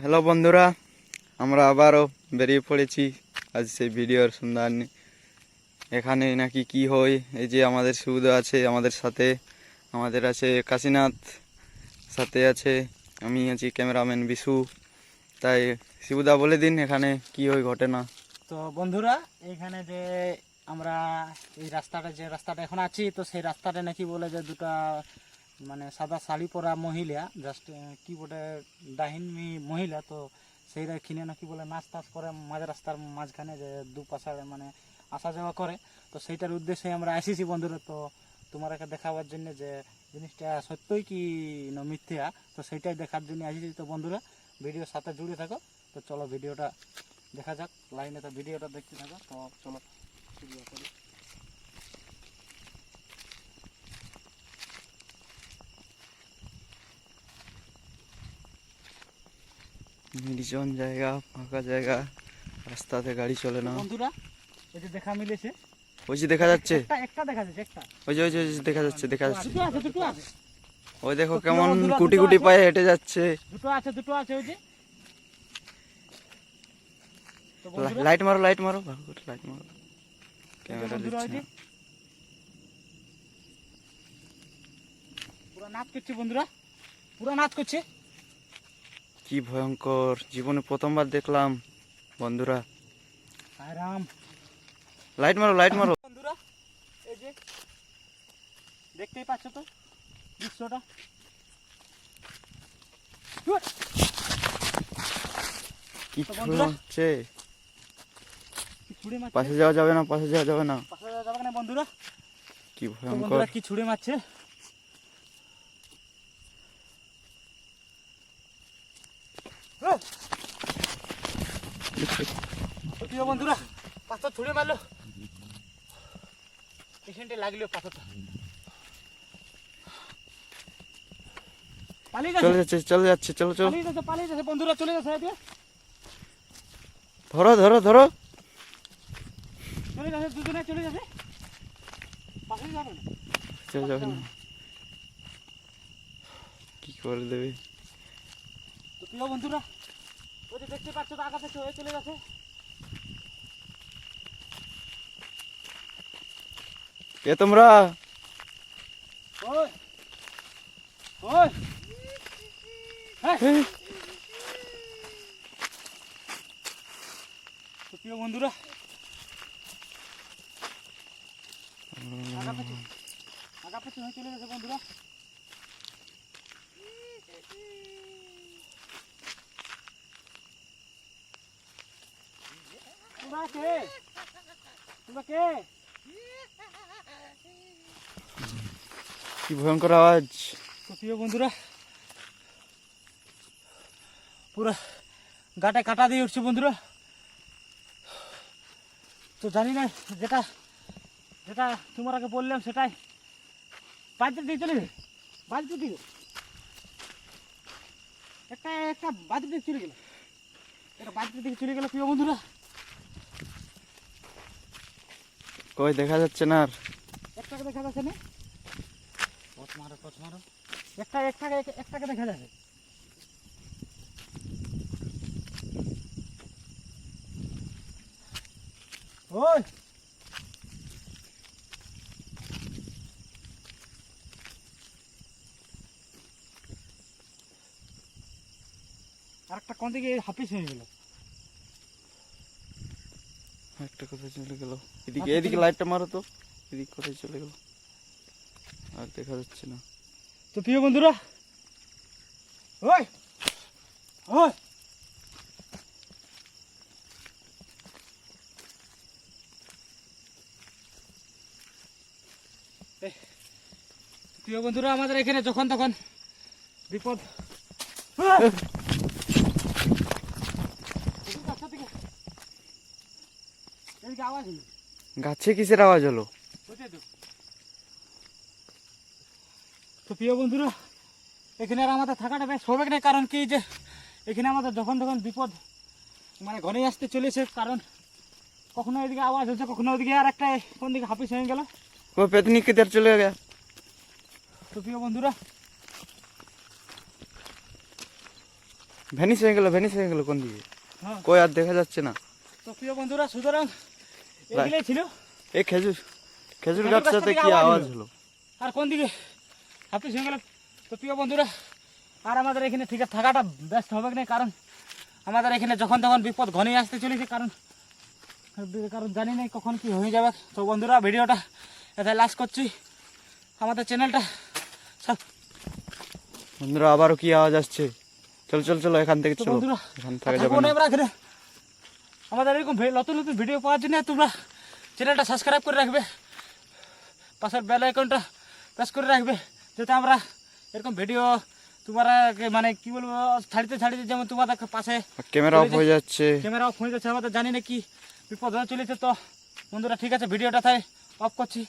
Hello বন্ধুরা, আমরা আবারও বেরিয়ে পড়েছি আজ সেই ভিডিওর সন্ধান। এখানে নাকি কি হয়? এই যে আমাদের সুবিধা আছে, আমাদের সাথে, আমাদের আছে কাশীনাথ, সাথে আছে আমি আছি ক্যামেরাম্যান বিশু। তাই শিবুদা বলে দিন এখানে কি হয় ঘটে না তো বন্ধুরা, এখানে যে আমরা এই রাস্তাটা, যে রাস্তাটা এখন আছি, তো সেই রাস্তাটা নাকি বলে যে দুটা মানে সাদা শাড়ি পরা মহিলা জাস্ট কি বলে ডাহিনী মহিলা, তো সেইটা কিনে নাকি বলে নাচ টাচ করে মাঝ রাস্তার মাঝখানে যে দু পাশে মানে আসা যাওয়া করে। তো সেইটার উদ্দেশ্যে আমরা এসেছি বন্ধুরা, তো তোমাদেরকে দেখাবার জন্য যে জিনিসটা সত্যই কি না মিথ্যা, তো সেইটাই দেখার জন্য এসেছি তো বন্ধুরা, ভিডিওর সাথে জুড়ে থাকো, তো চলো ভিডিওটা দেখা যাক, লাইনে তো ভিডিওটা দেখতে থাকো, তো চলো শুরু করি। নির্জন জায়গা ফাঁকা জায়গা রাস্তাতে গাড়ি চলে না। বন্ধুরা এই যে দেখা মিলেছে। ওই যে দেখা যাচ্ছে। একটা একটা দেখা যাচ্ছে একটা। ওই যে ওই যে দেখা যাচ্ছে দেখা যাচ্ছে। দুটো আছে দুটো আছে। ওই দেখো কেমন কুটি কুটি পায়ে হেঁটে যাচ্ছে। দুটো আছে দুটো আছে ওই যে। লাইট মারো লাইট মারো ভালো করে লাইট মারো। ক্যামেরা দিচ্ছে। পুরো নাচ করছে বন্ধুরা। পুরো নাচ করছে। কি ভয়ঙ্কর। জীবনে প্রথমবার দেখলাম বন্ধুরা। হায় রাম। লাইট মারো লাইট মারো। বন্ধুরা এই যে দেখতেই পাচ্ছ তো দৃশ্যটা? কি হচ্ছে পাশে যাওয়া যাবে না পাশে যাওয়া যাবে না। পাশে যাওয়া যাবে না বন্ধুরা? কি ভয়ঙ্কর। কি ছুড়ে মারছে এই! তো প্রিয় বন্ধুরা পাথর ছুড়ে মারলো। এখানটা লাগল পাথরটা চলে যাচ্ছে চলে যাচ্ছে চলো চলো। পালিয়ে যাচ্ছে বন্ধুরা চলে যাচ্ছে ধরো ধরো ধরো। চলে যাচ্ছে দুজনে চলে যাচ্ছে পাশে যাবে না। চলে যাবে না। কি করে দেবে? তো প্রিয় বন্ধুরা ওই যে দেখতে পাচ্ছ তো আগা থেকে হয়ে চলে যাচ্ছে কে তোমরা? ওই ওই হ্যাঁ। এই, তো প্রিয় বন্ধুরা আগা পেছু আগা পেছু হয়ে চলে গেছে বন্ধুরা তোমরা কে তোমরা কে কি ভয়ঙ্কর আওয়াজ। তো প্রিয় বন্ধুরা পুরো গাটে কাটা দিয়ে উঠছে বন্ধুরা। তো জানি না যেটা যেটা তোমাকে বললাম সেটাই। বাড়িতে দিয়ে চলে গে বাড়িতে দিকে একটা একটা বাড়িতে দিকে চলে গেল একটা বাড়িতে দিকে চলে গেল প্রিয় বন্ধুরা। কই, দেখা যাচ্ছে না আর। একটাকে দেখা যাচ্ছে না? পথ মারো পথ মারো। একটা, একটাকে একটাকে দেখা যাচ্ছে ওই! আরেকটা কোন দিকে হাফিস হয়ে গেল? একটা কোথায় চলে গেল। এদিকে এদিকে লাইটটা মারো তো। এদিকে কোথায় চলে গেল। আর দেখা যাচ্ছে না। তো প্রিয় বন্ধুরা ওই ওই। প্রিয় বন্ধুরা আমাদের এখানে যখন তখন বিপদ আহ! এদিকে রাস্তা থেকে। এদিকে আওয়াজ হলো গাছে কিসের আওয়াজ হলো? তো? প্রিয় বন্ধুরা এখানে আর আমাদের থাকাটা বেশ হবে না কারণ কি যে এখানে আমাদের যখন তখন বিপদ মানে ঘরে আসতে চলেছে কারণ কখনো এদিকে আওয়াজ হচ্ছে কখনো ওইদিকে আর একটা কোন দিকে হাফিস হয়ে গেল। ও পেতনিকে তার চলে গেল? তো প্রিয় বন্ধুরা ভ্যানিস হয়ে গেল ভ্যানিস হয়ে গেল কোন দিকে? হ্যাঁ। কই আর দেখা যাচ্ছে না। তো প্রিয় বন্ধুরা সুতরাং এগুলোই ছিল? এই খেজুর খেজুর গাছটাতে কি আওয়াজ হলো। আর কোন দিকে? হয়ে গেল তো প্রিয় বন্ধুরা আর আমাদের এখানে ঠিক থাকাটা ব্যস্ত হবে না? কারণ আমাদের এখানে যখন তখন বিপদ ঘনিয়ে আসতে চলেছে কারণ কারণ জানি না কখন কি হয়ে যাবে। তো বন্ধুরা ভিডিওটা এটা লাস্ট করছি। আমাদের চ্যানেলটা সব বন্ধুরা আবারও কি আওয়াজ আসছে? চল চল চলো এখান থেকে চলো। বন্ধুরা এখান থাকা যাবে না। আমাদের এরকম নতুন নতুন ভিডিও পাওয়ার জন্য তোমরা চ্যানেলটা সাবস্ক্রাইব করে রাখবে। পাশের বেল আইকনটা প্রেস করে রাখবে যাতে আমরা এরকম ভিডিও তোমরা মানে কি বলব ছাড়িতে ছাড়িতে যেমন তোমাদের পাশে ক্যামেরা অফ হয়ে যাচ্ছে। ক্যামেরা অফ হয়ে যাচ্ছে আমাদের জানি না কি বিপদ হয়ে চলেছে তো। বন্ধুরা ঠিক আছে ভিডিওটা তাই অফ করছি।